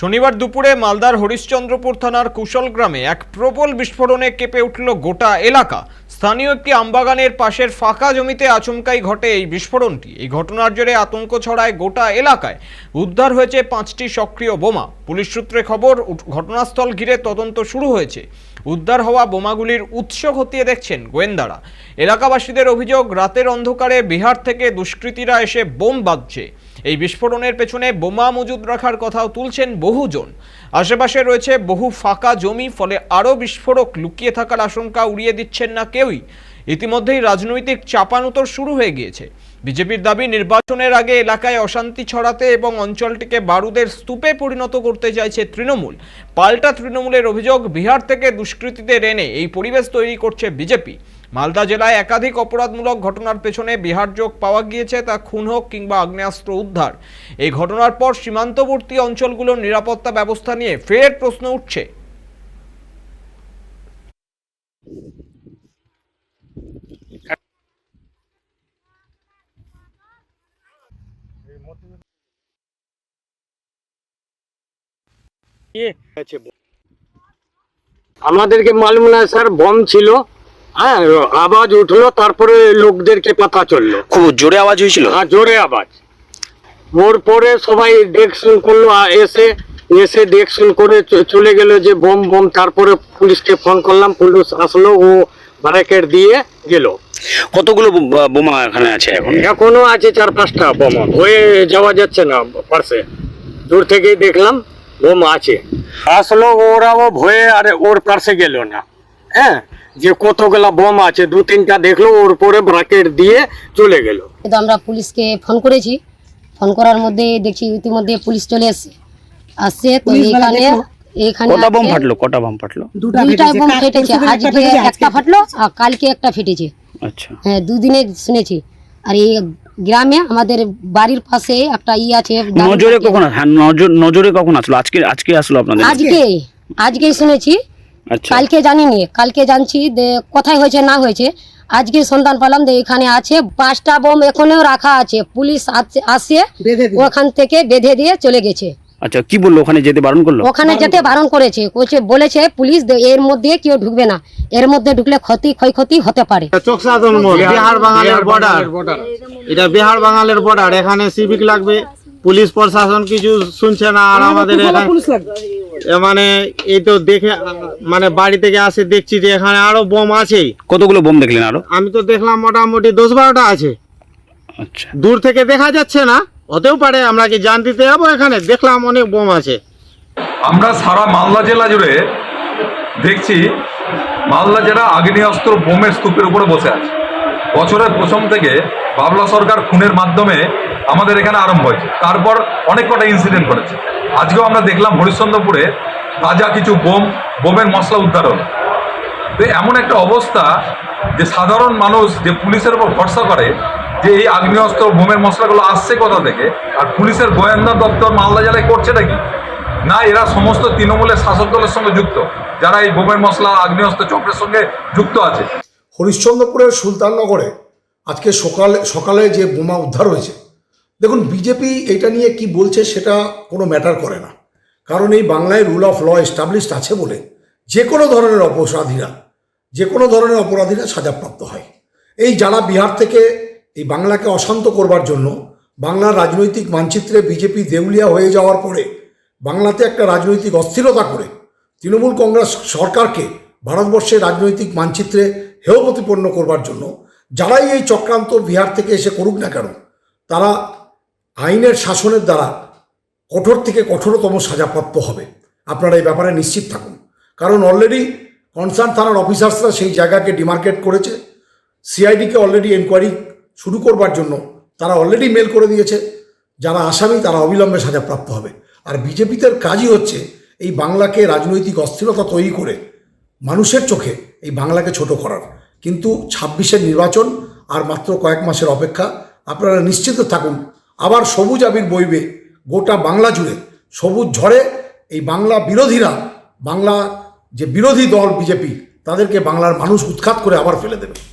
শনিবার দুপুরে মালদার হরিশ্চন্দ্রপুর থানার কুশল গ্রামে এক প্রবল বিস্ফোরণে কেঁপে উঠল গোটা এলাকা। স্থানীয় একটি আমবাগানের পাশের ফাঁকা জমিতে আচমকাই ঘটে এই বিস্ফোরণটি। এই ঘটনার জেরে আতঙ্ক ছড়ায় গোটা এলাকায়। উদ্ধার হয়েছে পাঁচটি সক্রিয় বোমা। পুলিশ সূত্রে খবর ঘটনাস্থল ঘিরে তদন্ত শুরু হয়েছে। উদ্ধার হওয়া বোমাগুলির উৎস খতিয়ে দেখছেন গোয়েন্দারা। এলাকাবাসীদের অভিযোগ, রাতের অন্ধকারে বিহার থেকে দুষ্কৃতীরা এসে বোম বাঁধছে। এই বিস্ফোরণের পেছনে বোমা মজুদ রাখার কথাও তুলছেন বহুজন। আশেপাশে রয়েছে বহু ফাঁকা জমি, ফলে আরও বিস্ফোরক লুকিয়ে থাকার আশঙ্কা উড়িয়ে দিচ্ছেন না কেউই। ইতিমধ্যেই রাজনৈতিক চাপানুতর শুরু হয়ে গিয়েছে। বিজেপির দাবি, নির্বাচনের আগে এলাকায় অশান্তি ছড়াতে এবং অঞ্চলটিকে বারুদের স্তূপে পরিণত করতে চাইছে তৃণমূল। পাল্টা তৃণমূলের অভিযোগ বিহার থেকে দুষ্কৃতীদের এনে এই পরিবেশ তৈরি করছে বিজেপি। মালদা জেলায় একাধিক অপরাধমূলক ঘটনার পেছনে বিহার যোগ পাওয়া গিয়েছে তা খুন হোক কিংবা আগ্নেয়াস্ত্র উদ্ধার। এই ঘটনার পর সীমান্তবর্তী অঞ্চলগুলোর নিরাপত্তা ব্যবস্থা নিয়ে ফের প্রশ্ন উঠছে। আমাদেরকে মালুম না স্যার বম ছিল। হ্যাঁ আওয়াজ উঠল তারপরে লোকদেরকে পাতা চলল। খুব জোরে আওয়াজ হয়েছিল? আর জোরে আওয়াজ। ওর পরে সবাই দেখশুন করল এসে এসে দেখশুন করে চলে গেল যে বোম বোম তারপরে পুলিশকে ফোন করলাম পুলিশ আসলো ও ব্যারাকেট দিয়ে গেল। কতগুলো বোমা এখানে আছে এখন? এখনও আছে চার পাঁচটা বোমা। হয়ে যাওয়া যাচ্ছে না পার্সে দূর থেকেই দেখলাম। বোম আছে। আসলো ওরাও ভয়ে আর ওর পার্সে গেল না। হ্যাঁ? যে কতগুলা বোম আছে দু তিনটা দেখল ওর পরে ব্রাকেট দিয়ে চলে গেল। কিন্তু আমরা পুলিশকে ফোন করেছি। ফোন করার মধ্যে দেখছি ইতিমধ্যে পুলিশ চলে এসছে। আসছে তো এখানে এখানে কটা বোম ফাটলো? কটা বোম ফাটলো? দুইটা বোম ফেটেছে আজকে। একটা ফাটলো আর কালকে একটা ফেটেছে। আচ্ছা। হ্যাঁ দুদিনে শুনেছি। আর এই গ্রামে আমাদের বাড়ির পাশে একটা ই আছে নজরে কখন হ্যাঁ নজর নজরে কখন আসলো? আজকে আজকে আসলো আপনাদের? আজকে আজকেই শুনেছি। কালকে কালকে জানিনি কালকে জানছি যে কোথায় হয়েছে না হয়েছে। আজকে সন্ধান পেলাম যে এখানে আছে পাঁচটা বোম এখনও রাখা আছে। পুলিশ আসছে আসে ওখান থেকে বেঁধে দিয়ে চলে গেছে। আচ্ছা কি বলল? ওখানে যেতে বারণ করল? ওখানে যেতে বারণ করেছে। বলছে বলেছে পুলিশ এর মধ্যে কেউ ঢুকবে না। এর মধ্যে ঢুকলে ক্ষতি ক্ষয়ক্ষতি হতে পারে। চোখসাধন বিহার বাঙালের বর্ডার এটা বিহার বাঙালের বর্ডার এখানে সিভিক লাগবে পুলিশ প্রশাসন কিছু শুনছে না আর আমাদের এখানে মানে এই তো দেখে মানে বাড়ি থেকে আসে দেখছি যে এখানে আরও বোম আছে কতগুলো বোম দেখলেন আরও? আমি তো দেখলাম মোটামুটি দশ বারোটা আছে। আচ্ছা। দূর থেকে দেখা যাচ্ছে না। হতেও পারে, আমরা কি জান দিতে যাব এখানে? দেখলাম অনেক বোম আছে। আমরা সারা মালদা জেলা জুড়ে দেখছি, মালদা জেলা আগ্নেয়াস্ত্র বোমের স্তূপের উপরে বসে আছে। বছরের প্রথম থেকে বাবলা সরকার খুনের মাধ্যমে আমাদের এখানে আরম্ভ হয়েছে। তারপর অনেক কটা ইনসিডেন্ট করেছে আজকেও আমরা দেখলাম হরিশ্চন্দ্রপুরে তাজা কিছু বোম, বোমের মশলা উদ্ধার তো এমন একটা অবস্থা যে সাধারণ মানুষ যে পুলিশের উপর ভরসা করে যে এই আগ্নেয়াস্ত্র, বোমের মশলাগুলো আসছে কোথা থেকে? আর পুলিশের গোয়েন্দা দপ্তর মালদা জেলায় করছেটা কি না, এরা সমস্ত তৃণমূলের শাসক দলের সঙ্গে যুক্ত, যারা এই বোমের মশলা, আগ্নেয়াস্ত্র চক্রের সঙ্গে যুক্ত আছে। হরিশ্চন্দ্রপুরের সুলতাননগরে আজকে সকালে সকালে যে বোমা উদ্ধার হয়েছে, দেখুন, বিজেপি এটা নিয়ে কি বলছে সেটা কোনো ম্যাটার করে না। কারণ এই বাংলায় রুল অফ ল এস্টাবলিশড আছে বলে যে কোনো ধরনের অপরাধীরা, যে কোনো ধরনের অপরাধীরা সাজাপ্রাপ্ত হয়। এই যারা বিহার থেকে এই বাংলাকে অশান্ত করবার জন্য বাংলার রাজনৈতিক মানচিত্রে বিজেপি দেউলিয়া হয়ে যাওয়ার পরে বাংলাতে একটা রাজনৈতিক অস্থিরতা করে তৃণমূল কংগ্রেস সরকারকে ভারতবর্ষের রাজনৈতিক মানচিত্রে হেয় প্রতিপন্ন করবার জন্য যারাই এই চক্রান্ত বিহার থেকে এসে করুক না কেন, তারা আইনের শাসনের দ্বারা কঠোর থেকে কঠোরতম সাজাপ্রাপ্ত হবে। আপনারা এই ব্যাপারে নিশ্চিত থাকুন। কারণ অলরেডি কনসার্ন থানার অফিসার্সরা সেই জায়গাকে ডিমার্কেট করেছে। সিআইডিকে অলরেডি এনকোয়ারি শুরু করবার জন্য তারা অলরেডি মেল করে দিয়েছে। যারা আসামি, তারা অবিলম্বে সাজাপ্রাপ্ত হবে। আর বিজেপিদের কাজই হচ্ছে এই বাংলাকে রাজনৈতিক অস্থিরতা তৈরি করে মানুষের চোখে এই বাংলাকে ছোট করার। কিন্তু ছাব্বিশের নির্বাচন আর মাত্র কয়েক মাসের অপেক্ষা, আপনারা নিশ্চিত থাকুন, আবার সবুজ আবির বইবে গোটা বাংলা জুড়ে। সবুজ ঝড়ে এই বাংলা বিরোধীরা, বাংলা যে বিরোধী দল বিজেপি, তাদেরকে বাংলার মানুষ উৎখাত করে আবার ফেলে দেবে।